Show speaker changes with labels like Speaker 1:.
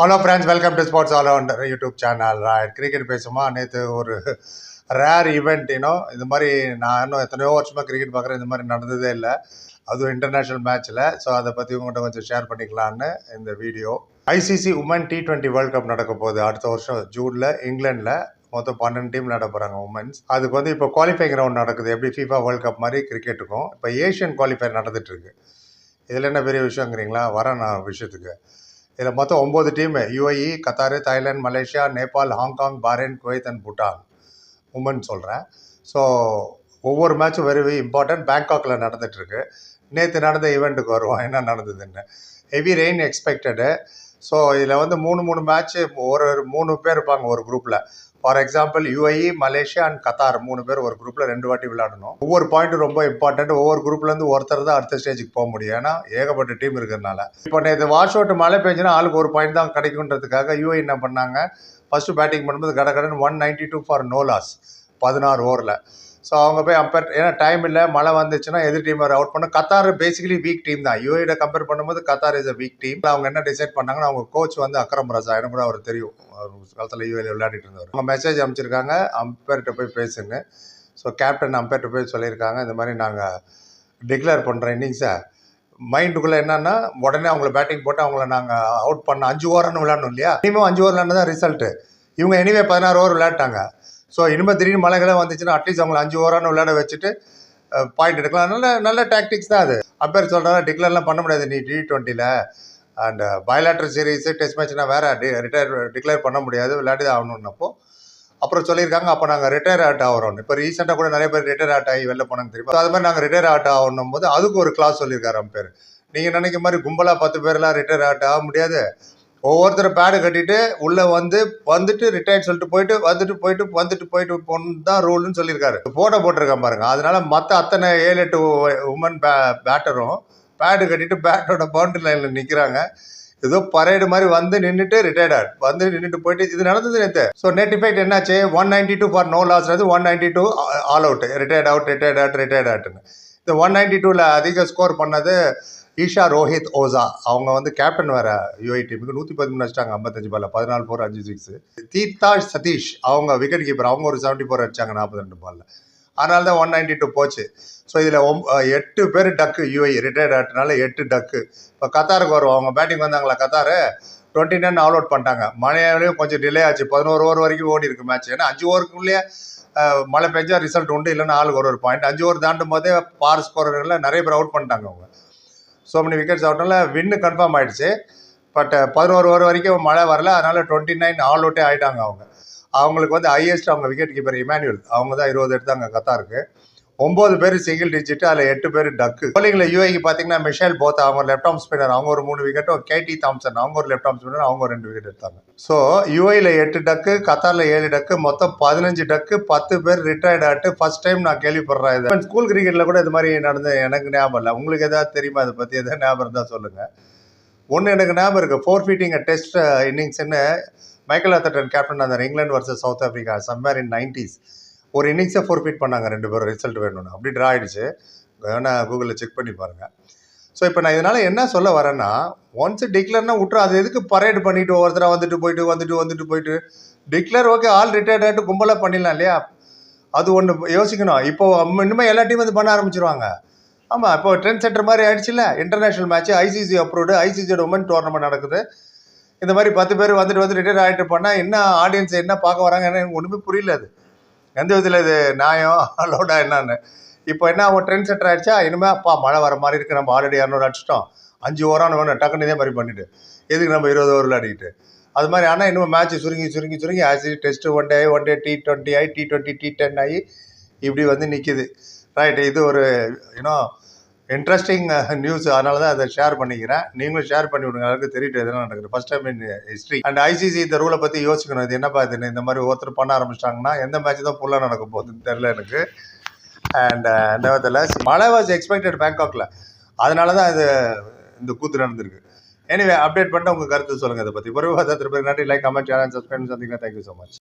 Speaker 1: Hello friends welcome to sports all rounder YouTube channel cricket பேசுமா? நேற்று ஒரு rare event இன்னோ இது மாதிரி நான் இன்னும் எத்தனையோ வருஷமாக கிரிக்கெட் பார்க்குறேன். இந்த மாதிரி நடந்ததே இல்லை. அதுவும் இன்டர்நேஷ்னல் மேட்ச்சில் ஸோ அதை பற்றி உங்கள்கிட்ட கொஞ்சம் ஷேர் பண்ணிக்கலான்னு இந்த video ICC women T twenty world cup நடக்க போகுது. அடுத்த வருஷம் ஜூனில் இங்கிலாண்டில் மொத்தம் பன்னெண்டு டீம் விளையாட போகிறாங்க உமன்ஸ் அதுக்கு வந்து இப்போ குவாலிஃபைங் ரவுண்ட் நடக்குது. எப்படி ஃபீஃபா வேர்ல்ட் கப் மாதிரி கிரிக்கெட்டுக்கும் இப்போ ஏஷியன் குவாலிஃபயர் நடந்துட்டு இருக்கு. இதில் என்ன பெரிய விஷயங்கிறீங்களா வரேன் நான் விஷயத்துக்கு. இதில் மொத்தம் ஒம்பது team UAE Qatar Thailand Malaysia Nepal Hong Kong Bahrain Kuwait and Bhutan. Women சொல்கிறேன் ஸோ ஒவ்வொரு மேட்சும் வெரி இம்பார்ட்டன்ட் பேங்காக்கில் நடந்துகிட்ருக்கு நேற்று நடந்த ஈவெண்ட்டுக்கு வருவோம். என்ன நடந்ததுன்னு. ஹெவி ரெயின் எக்ஸ்பெக்டடு ஸோ இதில் வந்து மூணு மூணு மேட்ச்சு ஒரு ஒரு மூணு பேர் இருப்பாங்க ஒரு குரூப்பில் for example UAE Malaysia and Qatar மூணு பேர் ஒரு குரூப்பில் ரெண்டு வாட்டி விளையாடணும். ஒவ்வொரு பாயிண்ட் ரொம்ப இம்பார்ட்டன்ட் ஒவ்வொரு குரூப்லேருந்து ஒருத்தர் தான் அடுத்த ஸ்டேஜுக்கு போக முடியும். ஏன்னா ஏகப்பட்ட டீம் இருக்கிறதுனால. இப்போ நேற்று வாஷ் அவுட் மழை பெஞ்சுன்னா ஆளுக்கு ஒரு பாயிண்ட் தான் கிடைக்குன்றதுக்காக யூஏ என்ன பண்ணாங்க? ஃபஸ்ட்டு பேட்டிங் பண்ணும்போது கடகடன் one ninety two for no loss பதினாறு ஓவரில் ஸோ அவங்க போய் அம்பேர் ஏன்னா டைம் இல்லை மழை வந்துச்சுன்னா எதிர் டீம் அவுட் பண்ண கத்தார் பேசிக்கலி வீக் டீம் தான். யூஏட கம்பேர் பண்ணும்போது Qatar is a weak team அவங்க என்ன டிசைட் பண்ணாங்கன்னா அவங்க கோச் வந்து அக்ரம் ரசா எனக்கு கூட அவர் தெரியும். காலத்தில் யூஏல விளையாடிட்டு இருந்தவர். அவங்க மெசேஜ் அனுப்பிச்சிருக்காங்க. அம்பேர்கிட்ட போய் பேசுங்க. ஸோ கேப்டன் அம்பேர்கிட்ட போய் சொல்லியிருக்காங்க. இந்த மாதிரி நாங்கள் டிக்ளேர் பண்ணுற இன்னிங்ஸை மைண்டுக்குள்ளே என்னன்னா உடனே அவங்கள பேட்டிங் போட்டு அவங்கள நாங்கள் அவுட் பண்ண அஞ்சு ஓவர்னு விளையாடணும் இல்லையா? இனிமேல் அஞ்சு ஓவர் தான் ரிசல்ட்டு இவங்க எனிவே பதினாறு ஓவர் விளையாட்டாங்க. ஸோ இனிமேல் திடீர்னு மழைகளே வந்துச்சுன்னா அட்லீஸ்ட் அவங்களை அஞ்சு ஓவரானு விளையாட வச்சுட்டு பாயிண்ட் எடுக்கலாம். நல்ல நல்ல டாக்டிக்ஸ் தான் அது. அப்பேர் சொல்கிறாங்க டிக்ளேர்லாம் பண்ண முடியாது நீ டி டுவெண்ட்டியில் அண்ட் பயலாட்டர் சீரீஸு டெஸ்ட் மேட்ச்னா வேறு டி ரிட்டையர் டிக்ளேர் பண்ண முடியாது. விளையாடி தான் ஆகணுன்னப்போ அப்புறம் சொல்லியிருக்காங்க அப்போ நாங்கள் ரிட்டையர் அவுட் ஆகிறோம் இப்போ ரீசெண்டாக கூட நிறைய பேர் ரிட்டையர் அவுட் ஆகி வெளில போனாங்க தெரியும்? அது மாதிரி நாங்கள் ரிட்டையர் அவுட் ஆகணும் போது அதுக்கு ஒரு கிளாஸ் சொல்லியிருக்காரு அம்பேர். நீங்கள் நினைக்கிற மாதிரி கும்பலாக பத்து பேர்லாம் ரிட்டையர் அவுட் ஆக முடியாது. ஒவ்வொருத்தர் பேடு கட்டிட்டு உள்ளே வந்து வந்துட்டு ரிட்டையர்ட் சொல்லிட்டு போயிட்டு வந்துட்டு போயிட்டு வந்துட்டு போயிட்டு போகணுன்னு தான் ரூல்னு சொல்லியிருக்காரு. போட்டோ போட்டிருக்கேன் பாருங்க. அதனால மற்ற அத்தனை ஏழு எட்டு உமன் பே பேட்டரும் பேடு கட்டிட்டு பேட்டோட பவுண்டரி லைனில் நிற்கிறாங்க ஏதோ பரேடு மாதிரி வந்து நின்றுட்டு ரிட்டையர்ட் வந்து நின்றுட்டு போயிட்டு இது நடந்தது நேற்று ஸோ நெட்டிஃபைட் என்னாச்சு? One ninety two for no loss one ninety two all out retired out retired out retired அவுட்னு இந்த ஒன் நைன்டி டூவில் அதிக ஸ்கோர் பண்ணது ஈஷா ரோஹித் ஓசா. அவங்க வந்து கேப்டன் வேற யூஐ டீமுக்கு நூற்றி பதிமூணு வச்சிட்டாங்க ஐம்பத்தஞ்சு பால் பதினாலு ஃபோர் அஞ்சு சிக்ஸ் தீர்த்தா சதீஷ் அவங்க விக்கெட் கீப்பர் அவங்க ஒரு செவன்ட்டி ஃபோர் அடிச்சாங்க நாற்பத்தி ரெண்டு பாலில் அதனால தான் ஒன் நைன்டி டூ போச்சு. ஸோ இதில் ஒம் எட்டு பேர் டக்கு யூஐ ரிட்டையர்ட் ஆகிட்டனால எட்டு டக்கு இப்போ கத்தாருக்கு வருவோம். அவங்க பேட்டிங் வந்தாங்களா Qatar? Twenty nine all out பண்ணிட்டாங்க. மழையிலையும் கொஞ்சம் டிலே ஆச்சு. பதினோரு ஓவர் வரைக்கும் ஓடி இருக்கு மேட்ச் ஏன்னா அஞ்சு ஓவருக்குள்ளேயே மழை பெஞ்சா ரிசல்ட் உண்டு இல்லைன்னா ஆளுக்கு ஒரு ஒரு பாயிண்ட் அஞ்சு ஓவர் தாண்டும் போதே பார் ஸ்கோரர்களில் நிறைய பேர் அவுட் பண்ணிட்டாங்க அவங்க. ஸோ மெனி விக்கெட்ஸ் அவுட்னால வின்னு கன்ஃபார்ம் ஆகிடுச்சு பட் பதினோரு ஓவர் வரைக்கும் மழை வரல. அதனால் டுவெண்ட்டி நைன் ஆல் அவுட்டே ஆகிட்டாங்க அவங்க. அவங்களுக்கு வந்து ஹையஸ்ட் அவங்க விக்கெட் கீப்பர் இமானுவல் அவங்க தான் இருபது எடுத்தாங்க கத்தாருக்கு. ஒம்பது பேர் சிங்கிள் டிஜிட் அதில் எட்டு பேர் டக்கு போலிங்கில் யூஏக்கு பார்த்தீங்கன்னா மிஷேல் போத்த அவங்க லெஃப்ட் ஆம் ஸ்பின்னர் அவங்க ஒரு மூணு விக்கெட்டும் கேடி தாம்சன் அவங்க ஒரு லெஃப்ட் ஆம் ஸ்பின்னர் அவங்க ஒரு ரெண்டு விக்கெட் எடுத்தாங்க. ஸோ யூஏயில் எட்டு டக்கு கத்தாரில் ஏழு டக்கு மொத்தம் பதினஞ்சு டக்கு பத்து பேர் ரிட்டையர்ட் ஆகிட்டு ஃபர்ஸ்ட் டைம் நான் கேள்விப்படுறேன் இது. ஸ்கூல் கிரிக்கெட்டில் கூட இது மாதிரி நடந்த எனக்கு ஞாபகம் இல்லை. உங்களுக்கு எதாவது தெரியுமா அதை பற்றி எதாவது ஞாபகம் இருந்தால் சொல்லுங்கள் ஒன்று எனக்கு ஞாபகம் இருக்குது ஃபோர் ஃபீட்டிங் டெஸ்ட் இன்னிங்ஸ்ன்னு மைக்கேல் அத்தட்டன் கேப்டன் அந்த England versus South Africa summer in nineties ஒரு இன்னிங்ஸை ஃபோர் ஃபீட் பண்ணாங்க ரெண்டு பேரும் ரிசல்ட் வேணும்னு. அப்படி ட்ரா ஆகிடுச்சு வேணால் கூகுளில் செக் பண்ணி பாருங்கள் ஸோ இப்போ நான் இதனால் என்ன சொல்ல வரேன்னா ஒன்ஸ் டிக்ளர்னா விட்ரு அது எதுக்கு பரேட் பண்ணிட்டு ஒவ்வொருத்தராக வந்துட்டு போயிட்டு வந்துட்டு வந்துட்டு போயிட்டு? டிக்ளர் ஓகே ஆல் ரிட்டையர்ட் ஆகிட்டு கும்பலாக பண்ணிடலாம் இல்லையா? அது ஒன்று யோசிக்கணும். இப்போ இன்னுமே எல்லா வந்து பண்ண ஆரம்பிச்சிருவாங்க. ஆமாம் இப்போ ட்ரெண்ட் சென்டர் மாதிரி ஆயிடுச்சுல்ல? இன்டர்நேஷனல் மேட்ச் ஐசிசி அப்ரூவ்டு ஐசிசியோட உமன் டோர்னமெண்ட் நடக்குது. இந்த மாதிரி பத்து பேர் வந்துட்டு வந்து ரிட்டையர் ஆகிட்டு பண்ணால் என்ன ஆடியன்ஸ் என்ன பார்க்க வராங்க என்ன ஒன்றுமே புரியல அது. எந்த விதத்தில் இது நியாயம் லோடா என்னன்னு. இப்போ என்ன அவன் ட்ரெண்ட் செட்டர் ஆயிடுச்சா? இனிமேல் அப்பா மழை வர மாதிரி இருக்குது நம்ம ஆல்ரெடி இரநூறு அடிச்சிட்டோம். அஞ்சு ஓவரான வேணும் டக்குன்னு இதே மாதிரி பண்ணிவிட்டு எதுக்கு நம்ம இருபது ஓவரில் அடிக்கிட்டு? அது மாதிரி ஆனால் இன்னும் மேட்ச் சுருங்கி சுருங்கி சுருங்கி ஆசி test one day one day T twenty ஆகி டி டுவெண்ட்டி டி டென் ஆகி இப்படி வந்து நிற்கிது ரைட் இது ஒரு யூனோ இன்ட்ரெஸ்டிங் நியூஸ் uh, அதனால தான் அதை ஷேர் பண்ணிக்கிறேன். நீங்களும் ஷேர் பண்ணி விடுங்க. அளவுக்கு தெரியட்டு எதனா நடக்குது. First time in history and ICC இந்த ரூலை பற்றி யோசிக்கணும். இது என்னப்பா இதுன்னு இந்த மாதிரி ஒருத்தர் பண்ண ஆரம்பிச்சிட்டாங்கன்னா எந்த மேட்ச் தான் ஃபுல்லாக நடக்க போகுதுன்னு தெரில எனக்கு. அண்ட் இந்த uh, மழை வாஸ் எக்ஸ்பெக்டட் பேங்காக்கில் அதனால தான் இது இந்த கூத்து நடந்திருக்கு. எனிவே அப்டேட் பண்ணிட்டு உங்கள் கருத்து சொல்லுங்கள் இதை பற்றி ஒரு திருப்பி நன்றி. லைக் கமெண்ட் சேனல் சப்ஸ்கிரைப் சந்திங்க தேங்க்யூ ஸோ மச்